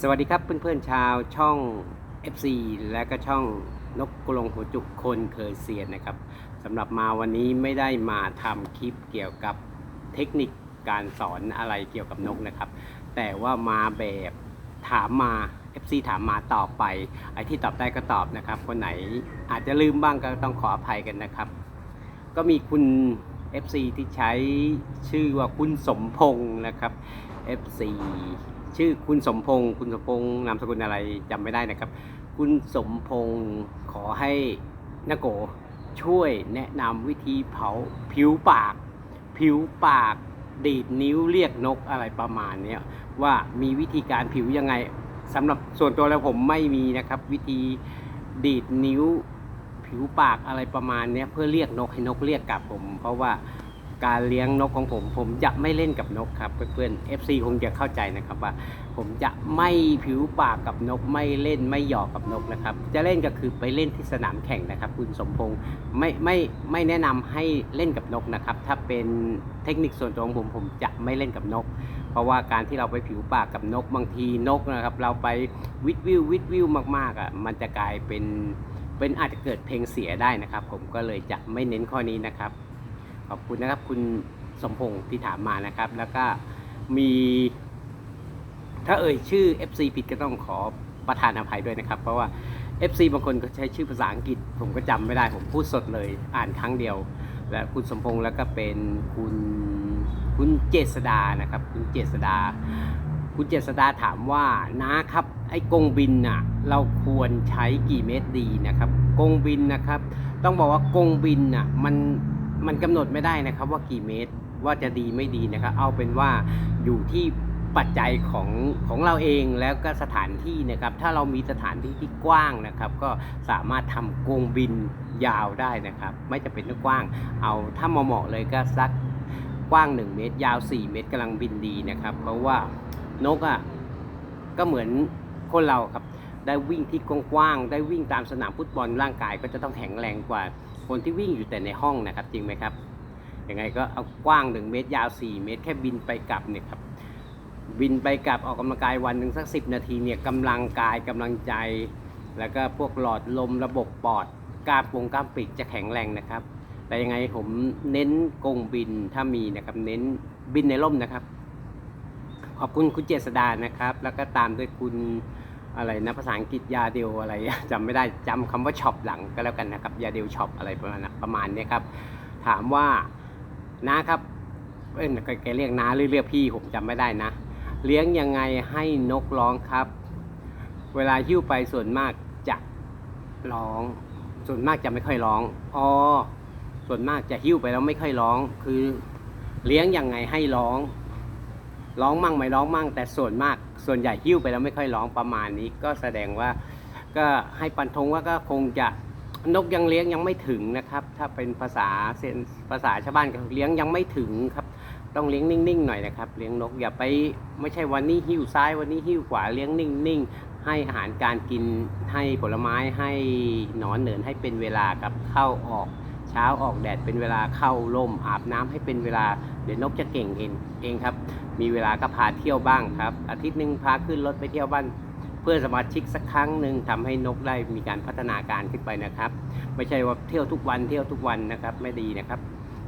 สวัสดีครับเพื่อนๆชาวช่อง FC และก็ช่องนกกรงหัวจุกคนเคยเซียนนะครับสำหรับมาวันนี้ไม่ได้มาทำคลิปเกี่ยวกับเทคนิคการสอนอะไรเกี่ยวกับนกนะครับ แต่ว่ามาแบบถามมา FC ถามมาตอบไป ไอ้ที่ตอบได้ก็ตอบนะครับ คนไหนอาจจะลืมบ้างก็ต้องขออภัยกันนะครับ ก็มีคุณ FC ที่ใช้ชื่อว่าคุณสมพงศ์นะครับ FC ชื่อคุณสมพงศ์คุณสมพงศ์นามสกุลอะไรจำไม่ได้นะครับ คุณสมพงศ์ขอให้นโกช่วยแนะนำวิธีเผาผิวปาก ผิวปากดีดนิ้วเรียกนกอะไรประมาณนี้ว่ามีวิธีการผิวยังไงสำหรับส่วนตัวแล้วผมไม่มีนะครับ วิธีดีดนิ้วผิวปากอะไรประมาณนี้เพื่อเรียกนกให้นกเรียกกลับผม เพราะว่า การเลี้ยงนกของผม ผมจะไม่เล่นกับนกครับเพื่อนๆ FC คงจะเข้าใจนะครับว่า ผมจะไม่ผิวปากกับนกไม่เล่นไม่หยอกกับนกนะครับ จะเล่นก็คือไปเล่นที่สนามแข่งนะครับ คุณสมพงศ์ไม่ไม่ไม่แนะนำให้เล่นกับนกนะครับ ถ้าเป็นเทคนิคส่วนตัวของผมผมจะไม่เล่นกับนก เพราะว่าการที่เราไปผิวปากกับนกบางทีนกนะครับ เราไปวิดวิววิดวิวมากๆอะมันจะกลายเป็นเป็นอาจจะเกิดเพลงเสียได้นะครับ ผมก็เลยจะไม่เน้นข้อนี้นะครับ ขอบคุณนะครับ คุณสมพงศ์ที่ถามมานะครับ แล้วก็มี ถ้าเอ่ยชื่อ FC ผิดก็ต้องขอประทานอภัยด้วยนะครับ เพราะว่า FC บางคนก็ใช้ชื่อภาษาอังกฤษ ผมก็จำไม่ได้ ผมพูดสดเลย อ่านครั้งเดียว และคุณสมพงษ์แล้วก็เป็นคุณคุณเจษดานะครับ คุณเจษดา คุณเจษดาถามว่านะครับไอ้กงบินน่ะเราควรใช้กี่เมตรดีนะครับ กงบินนะครับ ต้องบอกว่ากงบินน่ะมัน มันกำหนดไม่ได้นะครับว่ากี่เมตรว่าจะดีไม่ดีนะครับ เอาเป็นว่าอยู่ที่ปัจจัยของของเราเองแล้วก็สถานที่นะครับ ถ้าเรามีสถานที่ที่กว้างนะครับ ก็สามารถทำกรงบินยาวได้นะครับ ไม่จะเป็นต้องกว้าง เอาถ้าเหมาะเลยก็สักกว้าง 1 เมตร ยาว 4 เมตรกำลังบินดีนะครับ เพราะว่านกอะก็เหมือนคนเราครับ ได้วิ่งที่กว้างๆได้วิ่งตามสนามฟุตบอลร่างกายก็จะต้องแข็งแรงกว่า คนที่วิ่งอยู่แต่ในห้องนะครับจริงไหมครับยังไงก็เอากว้าง 1 เมตรยาว 4 เมตร แค่บินไปกลับเนี่ยครับบินไปกลับออกกำลังกายวันหนึ่งสักสินาทีเนี่ยกำลังกายกำลังใจ แล้วก็พวกหลอดลมระบบปอดกล้ามปงกล้ามปีกจะแข็งแรงนะครับ แต่ยังไงผมเน้นกงบินถ้ามีนะครับเน้นบินในร่มนะครับ ขอบคุณคุณเจษดานะครับ แล้วก็ตามด้วยคุณ อะไรนะภาษาอังกฤษยาเดียวอะไรจำไม่ได้จำคำว่าช็อปหลังก็แล้วกันนะครับยาเดียวช็อปอะไรประมาณประมาณนี้ครับ ถามว่านะครับเอ้ยแกเรียกน้าหรือเรียกพี่ผมจำไม่ได้นะ เลี้ยงยังไงให้นกร้องครับ เวลาหิ้วไปส่วนมากจะร้อง ส่วนมากจะไม่ค่อยร้องอ๋อส่วนมากจะหิ้วไปแล้วไม่ค่อยร้อง คือเลี้ยงยังไงให้ร้อง ร้องมั่งไม่ร้องมั่ง แต่ส่วนมาก ส่วนใหญ่หิ้วไปแล้วไม่ค่อยร้องประมาณนี้ ก็แสดงว่าก็ให้ปันธงว่าก็คงจะนกยังเลี้ยงยังไม่ถึงนะครับ ถ้าเป็นภาษาเซนภาษาชาวบ้านก็เลี้ยงยังไม่ถึงครับต้องเลี้ยงนิ่งๆหน่อยนะครับเลี้ยงนกอย่าไปไม่ใช่วันนี้หิ้วซ้ายวันนี้หิ้วขวาเลี้ยงนิ่งๆ ให้อาหารการกินให้ผลไม้ให้หนอนเหนินให้เป็นเวลาครับเข้าออกเช้าออกแดดเป็นเวลาเข้าร่มอาบน้ำให้เป็นเวลาเดี๋ยวนกจะเก่งเองเองครับ มีเวลาก็พาเที่ยวบ้างครับ อาทิตย์หนึ่งพาขึ้นรถไปเที่ยวบ้านเพื่อนสมาชิกสักครั้งหนึ่งทำให้นกได้มีการพัฒนาการขึ้นไปนะครับ ไม่ใช่ว่าเที่ยวทุกวันเที่ยวทุกวันนะครับไม่ดีนะครับ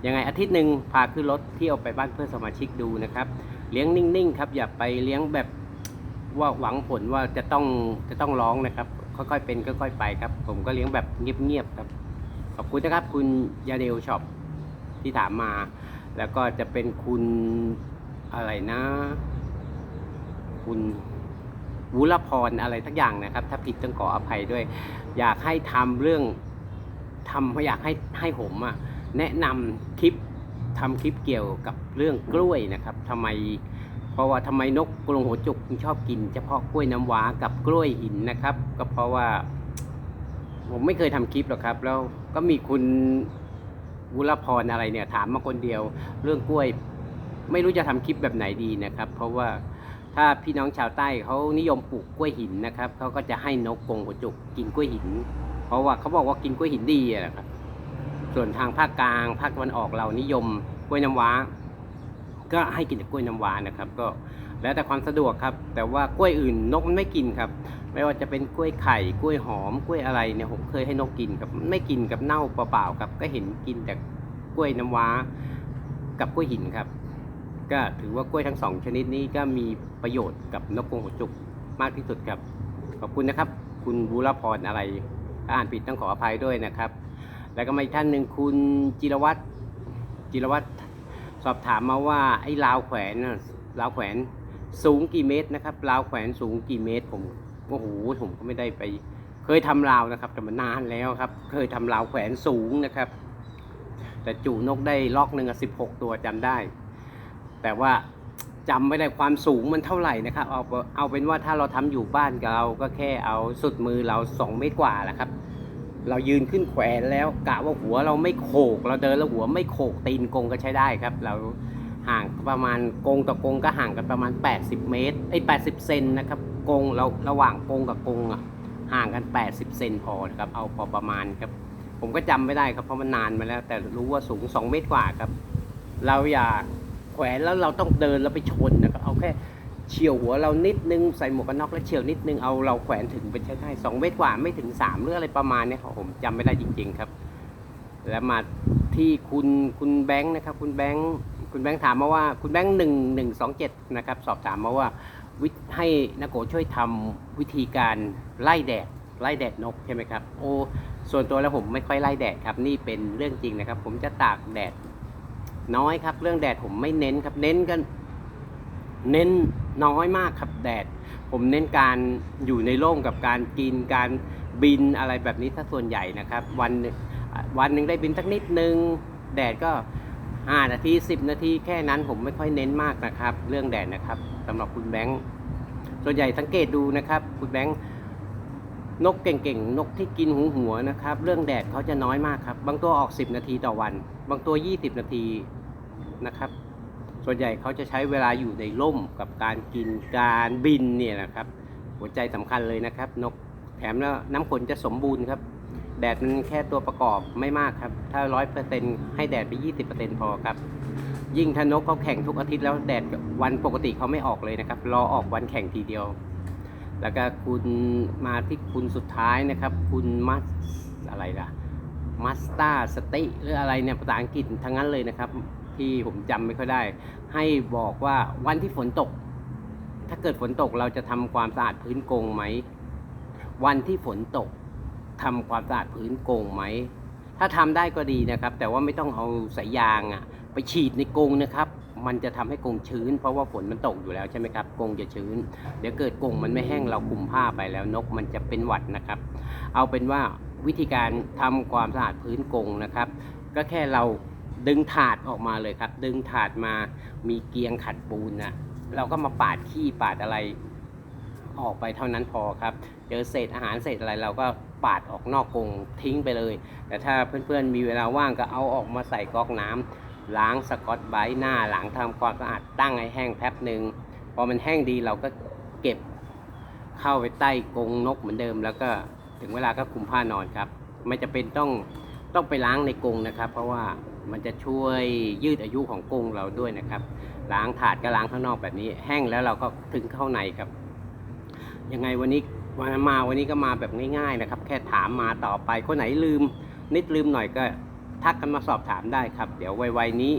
ยังไงอาทิตย์หนึ่งพาขึ้นรถเที่ยวไปบ้านเพื่อนสมาชิกดูนะครับเลี้ยงนิ่งๆครับอย่าไปเลี้ยงแบบว่าหวังผลว่าจะต้องจะต้องร้องนะครับ ค่อยๆเป็นค่อยๆไปครับ ผมก็เลี้ยงแบบเงียบๆครับขอบคุณนะครับ คุณยาเดลช็อปที่ถามมา แล้วก็จะเป็นคุณ อะไรนะ คุณวุลพรอะไรทักอย่างนะครับ ถ้าผิดต้องขออภัยด้วย อยากให้ทำเรื่องทำอยากให้ให้ผมอะแนะนำคลิปทำคลิปเกี่ยวกับเรื่องกล้วยนะครับทำไม เพราะว่าทำไมนกกรงหัวจุกชอบกิน เฉพาะกล้วยน้ำว้ากับกล้วยหินนะครับ ก็เพราะว่า ผมไม่เคยทำคลิปหรอกครับ แล้วก็มีคุณวุลพรอะไรเนี่ย ถามมาคนเดียว เรื่องกล้วย ไม่รู้จะทำคลิปแบบไหนดีนะครับ เพราะว่าถ้าพี่น้องชาวใต้เขานิยมปลูกกล้วยหินนะครับเขาก็จะให้นกกรงหัวจุกกินกล้วยหิน เพราะว่าเขาบอกว่ากินกล้วยหินดีนะครับ ส่วนทางภาคกลางภาคตะวันออกเรานิยมกล้วยน้ำว้า ก็ให้กินแต่กล้วยน้ำว้านะครับ ก็แล้วแต่ความสะดวกครับ แต่ว่ากล้วยอื่นนกมันไม่กินครับ ไม่ว่าจะเป็นกล้วยไข่กล้วยหอมกล้วยอะไรเนี่ยผมเคยให้นกกินครับไม่กินกับเน่าเปล่าๆครับ ก็เห็นกินแต่กล้วยน้ำว้ากับกล้วยหินครับ ก็ถือว่ากล้วยทั้งสองชนิดนี้ก็มีประโยชน์กับนกกรงหัวจุกมากที่สุดครับ ขอบคุณนะครับ คุณบุรพรอะไรถ้าอ่านผิดต้องขออภัยด้วยนะครับ แล้วก็มาอีกท่านหนึ่งคุณจิรวัตรจิรวัตรสอบถามมาว่าไอ้ราวแขวนราวแขวนสูงกี่เมตรนะครับราวแขวนสูงกี่เมตรผมโอ้โหผมก็ไม่ได้ไป เคยทำราวนะครับ แต่มันนานแล้วครับ เคยทำราวแขวนสูงนะครับ แต่จูนกได้ล็อกหนึ่งสิบหกตัวจำได้ แต่ว่าจำไม่ได้ความสูงมันเท่าไหร่นะครับเอาเอาเป็นว่าถ้าเราทำอยู่บ้านกับเราก็แค่เอาสุดมือเราสองเมตรกว่าแหละครับ เรายืนขึ้นแขวนแล้วกะว่าหัวเราไม่โขก เราเดินแล้วหัวไม่โขกตีนกงก็ใช้ได้ครับ เราห่างประมาณกงต่อกงก็ห่างกันประมาณ 80 เมตรไอ้ย80 เซนนะครับกงเราระหว่างกงกับกงอะห่างกัน 80 เซนพอนะครับเอาพอประมาณครับ ผมก็จำไม่ได้ครับเพราะมันนานมาแล้ว แต่รู้ว่าสูง 2 เมตรกว่าครับ เราอย่า แขวนแล้วเราต้องเดินแล้วไปชนนะครับเอาแค่เฉียวหัวเรานิดนึงใส่หมวกกันน็อกแล้วเฉียวนิดนึงเอาเราแขวนถึงเป็นใช้ได้สองเมตรกว่าไม่ถึงสามหรืออะไรประมาณเนี้ยครับผมจำไม่ได้จริง ๆครับ แล้วมาที่คุณคุณแบงค์นะครับ คุณแบงค์คุณแบงค์ถามมาว่าคุณแบงค์หนึ่งหนึ่งสองเจ็ดนะครับสอบถามมาว่าวิให้นักโกช่วยทำวิธีการไล่แดดไล่แดดนกใช่ไหมครับโอ้ส่วนตัวแล้วผมไม่ค่อยไล่แดดครับนี่เป็นเรื่องจริงนะครับ ผมจะตากแดด น้อยครับ เรื่องแดดผมไม่เน้นครับ เน้นกัน เน้นน้อยมากครับแดด ผมเน้นการอยู่ในร่มกับการกินการบินอะไรแบบนี้ถ้าส่วนใหญ่นะครับ วันวันหนึ่งได้บินสักนิดนึง แดดก็5นาที10 นาทีแค่นั้นผมไม่ค่อยเน้นมากนะครับ เรื่องแดดนะครับสำหรับคุณแบงค์ส่วนใหญ่สังเกตดูนะครับ คุณแบงค์ นกเก่งๆ นกที่กินหูหัวนะครับ เรื่องแดดเขาจะน้อยมากครับ บางตัวออก 10 นาทีต่อวัน บางตัว 20 นาทีนะครับ ส่วนใหญ่เขาจะใช้เวลาอยู่ในร่มกับการกินการบินเนี่ยนะครับ หัวใจสำคัญเลยนะครับ นกแถมแล้วน้ำขนจะสมบูรณ์ครับ แดดมันแค่ตัวประกอบไม่มากครับ ถ้าร้อยเปอร์เซ็นให้แดดไปยี่สิบเปอร์เซ็นพอครับ ยิ่งถ้านกเขาแข่งทุกอาทิตย์แล้วแดดวันปกติเขาไม่ออกเลยนะครับ รอออกวันแข่งทีเดียว แล้วก็คุณมาที่คุณสุดท้ายนะครับ คุณมัสอะไรล่ะมัสตาสติหรืออะไรเนี่ยภาษาอังกฤษทั้งนั้นเลยนะครับ ที่ผมจำไม่ค่อยได้ ให้บอกว่าวันที่ฝนตก ถ้าเกิดฝนตกเราจะทำความสะอาดพื้นกงไหม วันที่ฝนตกทำความสะอาดพื้นกงไหม ถ้าทำได้ก็ดีนะครับ แต่ว่าไม่ต้องเอาสายยางอะไปฉีดในกงนะครับ มันจะทำให้กรงชื้น เพราะว่าฝนมันตกอยู่แล้วใช่ไหมครับกรงจะชื้น เดี๋ยวเกิดกรงมันไม่แห้งเราคุมผ้าไปแล้วนกมันจะเป็นหวัดนะครับ เอาเป็นว่าวิธีการทำความสะอาดพื้นกรงนะครับ ก็แค่เราดึงถาดออกมาเลยครับ ดึงถาดมามีเกียงขัดปูนนะเราก็มาปาดขี้ปาดอะไรออกไปเท่านั้นพอครับ เจอเศษอาหารเศษอะไรเราก็ปาดออกนอกกรงทิ้งไปเลย แต่ถ้าเพื่อนๆมีเวลาว่างก็เอาออกมาใส่ก๊อกน้ำ ล้างสกอตไบรท์หน้าหลังทำความสะอาดตั้งให้แห้งแป๊บหนึ่งพอมันแห้งดีเราก็เก็บเข้าไปใต้กรงนกเหมือนเดิม แล้วก็ถึงเวลาก็คลุมผ้านอนครับ ไม่จะเป็นต้องต้องไปล้างในกรงนะครับ เพราะว่ามันจะช่วยยืดอายุของกรงเราด้วยนะครับ ล้างถาดก็ล้างข้างนอกแบบนี้ แห้งแล้วเราก็ถึงเข้าในครับยังไงวันนี้วันมาวันนี้ก็มาแบบง่ายๆนะครับ แค่ถามมาต่อไปคนไหนลืมนิดลืมหน่อยก็ ทักกันมาสอบถามได้ครับ เดี๋ยวไวๆนี้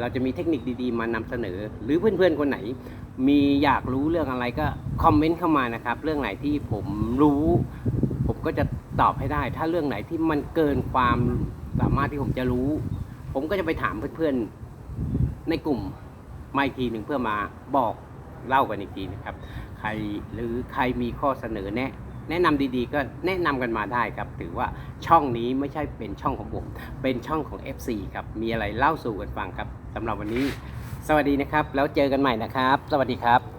เราจะมีเทคนิคดีๆ มานำเสนอ หรือเพื่อนๆคนไหน มีอยากรู้เรื่องอะไรก็คอมเมนต์เข้ามานะครับ เรื่องไหนที่ผมรู้ ผมก็จะตอบให้ได้ ถ้าเรื่องไหนที่มันเกินความสามารถที่ผมจะรู้ ผมก็จะไปถามเพื่อนๆในกลุ่มมาอีกทีหนึ่งเพื่อมาบอกเล่ากันอีกทีนะครับ ใครหรือใครมีข้อเสนอแนะ แนะนำดีๆ ก็แนะนำกันมาได้ครับ ถือว่าช่องนี้ไม่ใช่เป็นช่องของผมเป็นช่องของ FC ครับ มีอะไรเล่าสู่กันฟังครับสำหรับวันนี้ สวัสดีนะครับ แล้วเจอกันใหม่นะครับ สวัสดีครับ